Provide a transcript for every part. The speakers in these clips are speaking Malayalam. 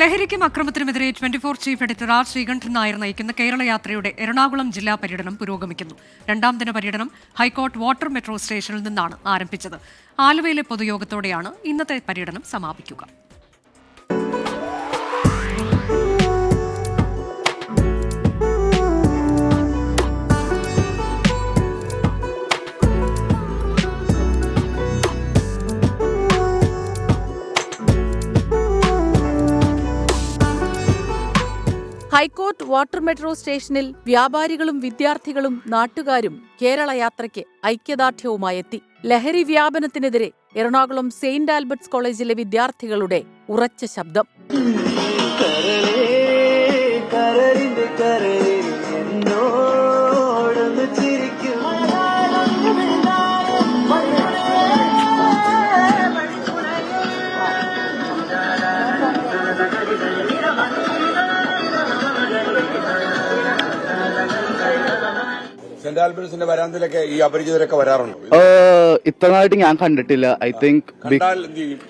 ലഹരിക്കും അക്രമത്തിനുമെതിരെ twenty four chief editor R Sreekandan Nair നയിക്കുന്ന കേരള യാത്രയുടെ എറണാകുളം ജില്ലാ പര്യടനം പുരോഗമിക്കുന്നു. രണ്ടാം ദിന പര്യടനം ഹൈക്കോർട്ട് വാട്ടർ മെട്രോ സ്റ്റേഷനിൽ നിന്നാണ് ആരംഭിച്ചത്. ആലുവയിലെ പൊതുയോഗത്തോടെയാണ് ഇന്നത്തെ പര്യടനം സമാപിക്കുക. ഹൈക്കോർട്ട് വാട്ടർ മെട്രോ സ്റ്റേഷനിൽ വ്യാപാരികളും വിദ്യാർത്ഥികളും നാട്ടുകാരും കേരള യാത്രയ്ക്ക് ഐക്യദാർഢ്യവുമായെത്തി. ലഹരി വ്യാപനത്തിനെതിരെ എറണാകുളം സെയിന്റ് ആൽബർട്ട്സ് കോളേജിലെ വിദ്യാർത്ഥികളുടെ ഉറച്ച ശബ്ദം. സെന്റ് ആൽബർട്സിന്റെ വരാന്തിലൊക്കെ ഈ അപരിചിതരൊക്കെ വരാറുണ്ട്? ഇത്ര നാളായിട്ട് ഞാൻ കണ്ടിട്ടില്ല. ഐ തിങ്ക്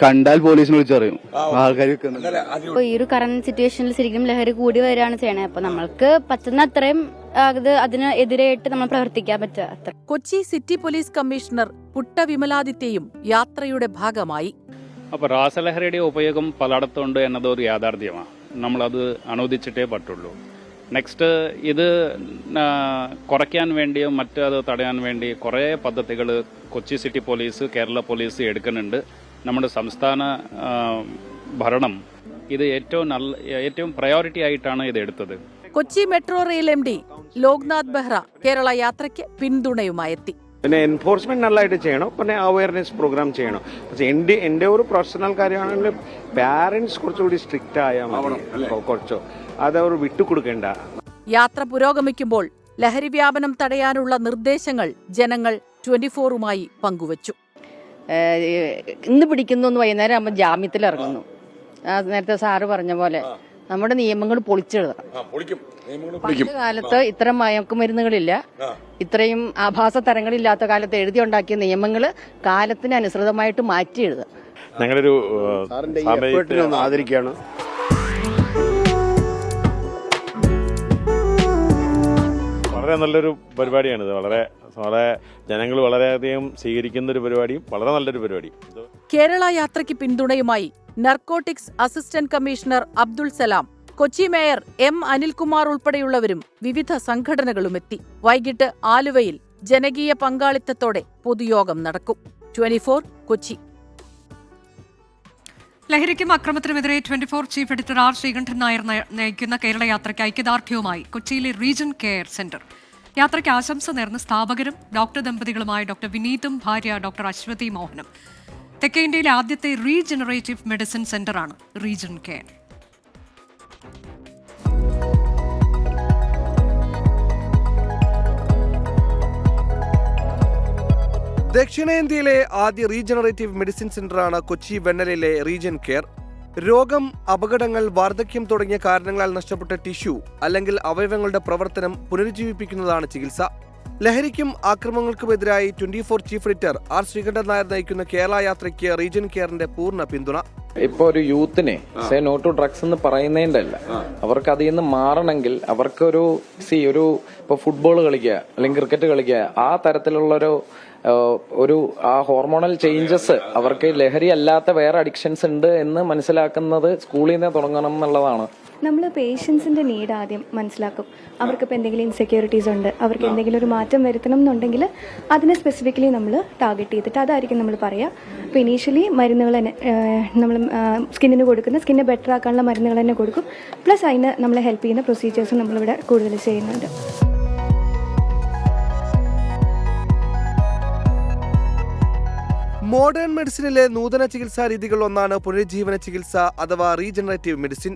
കണ്ടാൽ പോലീസിനെ വിളിച്ചറിയും ആൾക്കാർ അപ്പൊ ഈ ഒരു കറന്റ് സിറ്റുവേഷനിൽ ശരിക്കും ലഹരി കൂടി വരികയാണ് ചെയ്യണേ. അപ്പൊ നമ്മൾക്ക് പറ്റുന്ന അത്രയും അത് അതിന് എതിരായിട്ട് നമ്മൾ പ്രവർത്തിക്കാൻ പറ്റുക Kochi city police commissioner Putta വിമലാദിത്യയും യാത്രയുടെ ഭാഗമായി. അപ്പോൾ രാസലഹരിയുടെ ഉപയോഗം പലയിടത്തുണ്ട് എന്നതൊരു യാഥാർത്ഥ്യമാണ്. നമ്മളത് അനുവദിച്ചിട്ടേ പറ്റുള്ളൂ. നെക്സ്റ്റ് ഇത് കുറയ്ക്കാൻ വേണ്ടിയും മറ്റ് അത് തടയാൻ വേണ്ടി കുറേ പദ്ധതികൾ Kochi city police Kerala police എടുക്കുന്നുണ്ട്. നമ്മുടെ സംസ്ഥാന ഭരണം ഇത് ഏറ്റവും നല്ല ഏറ്റവും പ്രയോറിറ്റി ആയിട്ടാണ് ഇത് എടുത്തത്. Kochi metro rail M D Loknath Behera Kerala യാത്രയ്ക്ക് പിന്തുണയുമായി എത്തി പിന്നെ എൻഫോഴ്സ്മെന്റ് നല്ലതായിട്ട് ചെയ്യണം. പിന്നെ അവയർനെസ് പ്രോഗ്രാം ചെയ്യണം. പക്ഷേ എന്റെ എന്റെ ഒരു പ്രൊഫഷണൽ കാര്യമാണെങ്കിൽ പാരൻസ് കുറച്ചുകൂടി സ്ട്രിക്റ്റ് ആയാൽ മതി. കുറച്ചോ. അത് അവർ വിട്ടുകൊടുക്കേണ്ട. യാത്ര പുരോഗമിക്കുമ്പോൾ ലഹരി വ്യാപനം തടയാനുള്ള നിർദ്ദേശങ്ങൾ ജനങ്ങൾ ട്വന്റി ഫോറുമായി പങ്കുവച്ചു ഇന്ന് പിടിക്കുന്നു എന്ന് വൈകുന്നേരം ആകുമ്പോൾ ജാമ്യത്തിൽ ഇറങ്ങുന്നു. നേരത്തെ സാറ് പറഞ്ഞ പോലെ നമ്മുടെ നിയമങ്ങൾ പൊളിച്ചെഴുതണം. പണ്ട് കാലത്ത് ഇത്ര മയക്കുമരുന്നുകളില്ല. ഇത്രയും ആഭാസ തരങ്ങളില്ലാത്ത കാലത്ത് എഴുതി ഉണ്ടാക്കിയ നിയമങ്ങൾ കാലത്തിന് അനുസൃതമായിട്ട് മാറ്റി എഴുതുക ഞങ്ങളൊരു ഒന്ന് ആദരിക്കുകയാണ്. വളരെ നല്ലൊരു പരിപാടിയാണിത്. വളരെ വളരെ ജനങ്ങൾ വളരെയധികം സ്വീകരിക്കുന്ന ഒരു പരിപാടിയും വളരെ നല്ലൊരു പരിപാടി കേരള യാത്രയ്ക്ക് പിന്തുണയുമായി narcotics assistant commissioner Abdul Salam Kochi mayor M Anilkumar ഉൾപ്പെടെയുള്ളവരും വിവിധ സംഘടനകളും എത്തി. വൈകിട്ട് ആലുവയിൽ ജനകീയ പങ്കാളിത്തത്തോടെ പൊതുയോഗം നടക്കും. ട്വന്റി കൊച്ചി. ലഹരിക്കും അക്രമത്തിനുമെതിരെ twenty four chief editor R Sreekandan Nair നയിക്കുന്ന കേരള യാത്രയ്ക്ക് ഐക്യദാർഢ്യവുമായി കൊച്ചിയിലെ റീജൻ കെയർ സെന്റർ. യാത്രയ്ക്ക് ആശംസ നേർന്ന സ്ഥാപകരും ഡോക്ടർ ദമ്പതികളുമായ ഡോക്ടർ വിനീതും ഭാര്യ ഡോക്ടർ അശ്വതി മോഹനും. തെക്കേ ഇന്ത്യയിലെ ആദ്യത്തെ റീജനറേറ്റീവ് മെഡിസിൻ സെന്ററാണ് റീജൻ കെയർ. ദക്ഷിണേന്ത്യയിലെ ആദ്യ റീജനറേറ്റീവ് മെഡിസിൻ സെന്ററാണ് കൊച്ചി വെണ്ണലിലെ റീജൻ കെയർ. രോഗം അപകടങ്ങൾ വാർദ്ധക്യം തുടങ്ങിയ കാരണങ്ങളാൽ നഷ്ടപ്പെട്ട ടിഷ്യു അല്ലെങ്കിൽ അവയവങ്ങളുടെ പ്രവർത്തനം പുനരുജ്ജീവിപ്പിക്കുന്നതാണ് ചികിത്സ. ലഹരിക്കും ആക്രമണങ്ങൾക്കുമെതിരായി twenty four chief editor R Sreekandan Nair നയിക്കുന്ന കേരള യാത്രയ്ക്ക് റീജൻ കെയറിന്റെ പൂർണ പിന്തുണ. ഇപ്പൊ ഒരു യൂത്തിനെ സേ നോ ടു ഡ്രഗ്സ് എന്ന് പറയുന്നതിന്റെ അല്ല അവർക്ക് അതിൽ നിന്ന് മാറണമെങ്കിൽ അവർക്കൊരു സി ഒരു ഇപ്പൊ ഫുട്ബോൾ കളിക്കുക അല്ലെങ്കിൽ ക്രിക്കറ്റ് കളിക്കുക ആ തരത്തിലുള്ള ഒരു ഒരു ആ ഹോർമോണൽ ചേഞ്ചസ് അവർക്ക് ലഹരി അല്ലാത്ത വേറെ അഡിക്ഷൻസ് ഉണ്ട് എന്ന് മനസ്സിലാക്കുന്നത് സ്കൂളിൽ നിന്ന് തുടങ്ങണം എന്നുള്ളതാണ്. നമ്മൾ പേഷ്യൻസിന്റെ നീഡ് ആദ്യം മനസ്സിലാക്കും. അവർക്കിപ്പോൾ എന്തെങ്കിലും ഇൻസെക്യൂരിറ്റീസ് ഉണ്ട് അവർക്ക് എന്തെങ്കിലും ഒരു മാറ്റം വരുത്തണം എന്നുണ്ടെങ്കിൽ അതിനെ സ്പെസിഫിക്കലി നമ്മൾ ടാർഗറ്റ് ചെയ്തിട്ട് അതായിരിക്കും നമ്മൾ പറയുക അപ്പോൾ ഇനീഷ്യലി മരുന്നുകൾ തന്നെ നമ്മൾ സ്കിന്നിന് കൊടുക്കുന്ന സ്കിന്നെ ബെറ്റർ ആക്കാനുള്ള മരുന്നുകൾ തന്നെ കൊടുക്കും. പ്ലസ് അതിന് നമ്മളെ ഹെൽപ്പ് ചെയ്യുന്ന പ്രൊസീജിയേഴ്സും നമ്മളിവിടെ കൂടുതൽ ചെയ്യുന്നുണ്ട്. മോഡേൺ മെഡിസിനിലെ നൂതന ചികിത്സാ രീതികൾ ഒന്നാണ് പുനരുജ്ജീവന ചികിത്സ അഥവാ റീജനറേറ്റീവ് മെഡിസിൻ.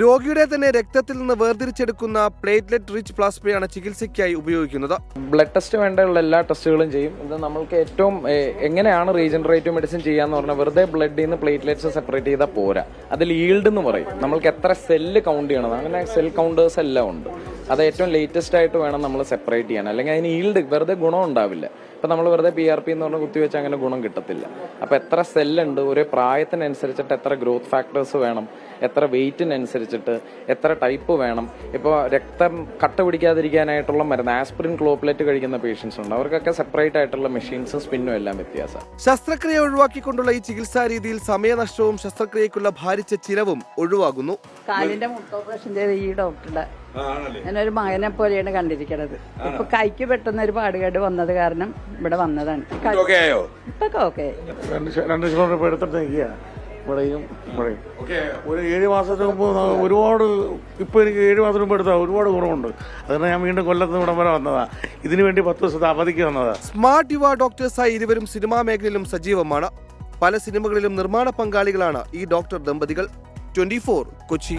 രോഗിയുടെ തന്നെ രക്തത്തിൽ നിന്ന് വേർതിരിച്ചെടുക്കുന്ന പ്ലേറ്റ്ലെറ്റ് റിച്ച് പ്ലാസ്മയാണ് ചികിത്സയ്ക്കായി ഉപയോഗിക്കുന്നത്. ബ്ലഡ് ടെസ്റ്റ് വേണ്ടിയുള്ള എല്ലാ ടെസ്റ്റുകളും ചെയ്യും. ഇത് നമ്മൾക്ക് ഏറ്റവും എങ്ങനെയാണ് റീജനറേറ്റീവ് മെഡിസിൻ ചെയ്യാന്ന് പറഞ്ഞാൽ വെറുതെ ബ്ലഡിൽ നിന്ന് പ്ലേറ്റ്ലെറ്റ്സ് സെപ്പറേറ്റ് ചെയ്താൽ പോരാ. അതിൽ ഈൽഡ് എന്ന് പറയും. നമ്മൾക്ക് എത്ര സെല്ല് കൗണ്ട് ചെയ്യണം. അങ്ങനെ സെൽ കൗണ്ടേഴ്സ് എല്ലാം ഉണ്ട്. അത് ഏറ്റവും ലേറ്റസ്റ്റ് ആയിട്ട് വേണം നമ്മൾ സെപ്പറേറ്റ് ചെയ്യാൻ. അല്ലെങ്കിൽ അതിന് ഈൽഡ് വെറുതെ ഗുണം ഉണ്ടാവില്ല. ഇപ്പം നമ്മൾ വെറുതെ പി ആർ പി എന്ന് പറഞ്ഞ കുത്തിവെച്ച് അങ്ങനെ ഗുണം കിട്ടത്തില്ല. അപ്പോൾ എത്ര സെല്ലുണ്ട് ഒരു പ്രായത്തിനനുസരിച്ചിട്ട് എത്ര ഗ്രോത്ത് ഫാക്ടേഴ്സ് വേണം എത്ര വെയിറ്റിനനുസരിച്ചിട്ട് എത്ര ടൈപ്പ് വേണം. ഇപ്പോൾ രക്തം കട്ട പിടിക്കാതിരിക്കാനായിട്ടുള്ള മരുന്ന് ആസ്പിരിൻ ക്ലോപ്ലെറ്റ് കഴിക്കുന്ന പേഷ്യൻസ് ഉണ്ട്. അവർക്കൊക്കെ സെപ്പറേറ്റ് ആയിട്ടുള്ള മെഷീൻസും സ്പിന്നും എല്ലാം വ്യത്യാസം. ശസ്ത്രക്രിയ ഒഴിവാക്കിക്കൊണ്ടുള്ള ഈ ചികിത്സാ രീതിയിൽ സമയനഷ്ടവും ശസ്ത്രക്രിയക്കുള്ള ഭാരിച്ച ചിലവും ഒഴിവാകുന്നു. കാലിന്റെ മുട്ട ഓപ്പറേഷൻ ചെയ്ത ഈ ഡോക്ടറുടെ ഞാനൊരു മകനെ പോലെയാണ് കണ്ടിരിക്കണത്. ഇപ്പൊ കൈക്ക് പെട്ടെന്ന് ഒരു പാടുകേട് വന്നത് കാരണം ഇവിടെ വന്നതാണ്. ഇപ്പൊക്കെ ഓക്കെ രണ്ട് രൂപ എടുത്തിട്ട് ഇവിടെയും ഇവിടെയും. ഒരു ഏഴ് മാസത്തിന് മുമ്പ് ഒരുപാട് ഇപ്പോൾ എനിക്ക് ഏഴ് മാസത്തിന് മുമ്പ് എടുത്താൽ ഒരുപാട് കുറവുണ്ട് അതുകൊണ്ട് ഞാൻ വീണ്ടും കൊല്ലത്ത് ഇവിടം വരെ വന്നതാ. ഇതിനു വേണ്ടി പത്ത് ദിവസത്തെ അവധിക്ക് വന്നതാ. സ്മാർട്ട് യുവ ഡോക്ടേഴ്സായി ഇരുവരും സിനിമാ മേഖലയിലും സജീവമാണ്. പല സിനിമകളിലും നിർമ്മാണ പങ്കാളികളാണ് ഈ ഡോക്ടർ ദമ്പതികൾ. ട്വന്റി കൊച്ചി.